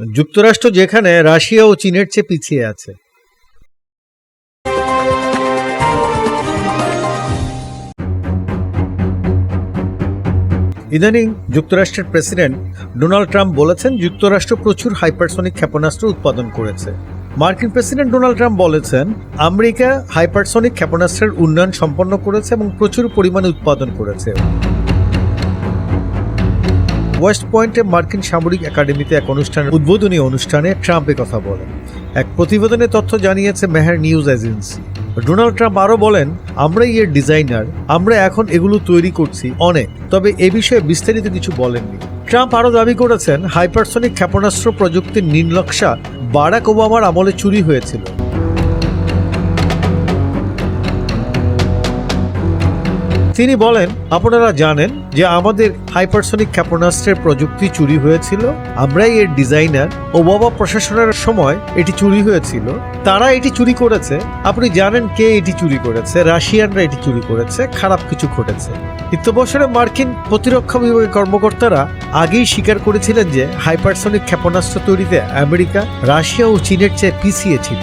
যুক্তরাষ্ট্র যেখানে, রাশিয়া ও চীনের চেয়ে পিছিয়ে আছে। ইদানিং যুক্তরাষ্ট্রের প্রেসিডেন্ট ডোনাল্ড ট্রাম্প বলেছেন, যুক্তরাষ্ট্র প্রচুর হাইপারসনিক ক্ষেপণাস্ত্র উৎপাদন করেছে। মার্কিন প্রেসিডেন্ট ডোনাল্ড ট্রাম্প বলেছেন, আমেরিকা হাইপারসনিক ক্ষেপণাস্ত্রের উন্নয়ন সম্পন্ন করেছে এবং প্রচুর পরিমাণে উৎপাদন করেছে। ওয়েস্ট পয়েন্টে মার্কিন সামরিক একাডেমিতে এক অনুষ্ঠানের উদ্বোধনী অনুষ্ঠানে ট্রাম্প কথা বলেন। এক প্রতিবেদনে তথ্য জানিয়েছে Mehr news agency. Donald Trump আরও বলেন, আমরাই এর ডিজাইনার, আমরা এখন এগুলো তৈরি করছি, অনেক, তবে এ বিষয়ে বিস্তারিত কিছু বলেননি। ট্রাম্প আরও দাবি করেছেন, হাইপারসনিক ক্ষেপণাস্ত্র প্রযুক্তির নীল নকশা বারাক ওবামার আমলে চুরি হয়েছিল। তিনি বলেন, আপনারা জানেন যে আমাদের হাইপারসনিক ক্ষেপণাস্ত্রের প্রযুক্তি চুরি হয়েছিল? আমরাই এর ডিজাইনার ওবামা প্রশাসনের সময় এটি চুরি হয়েছিল। তারা এটি চুরি করেছে। আপনি জানেন কে এটি চুরি করেছে। রাশিয়ানরা এটি চুরি করেছে। খারাপ কিছু ঘটেছে। বছরে মার্কিন প্রতিরক্ষা বিভাগের কর্মকর্তারা আগেই স্বীকার করেছিলেন যে হাইপারসনিক ক্ষেপণাস্ত্র তৈরিতে আমেরিকা, রাশিয়া ও চীনের চেয়ে পিছিয়ে ছিল।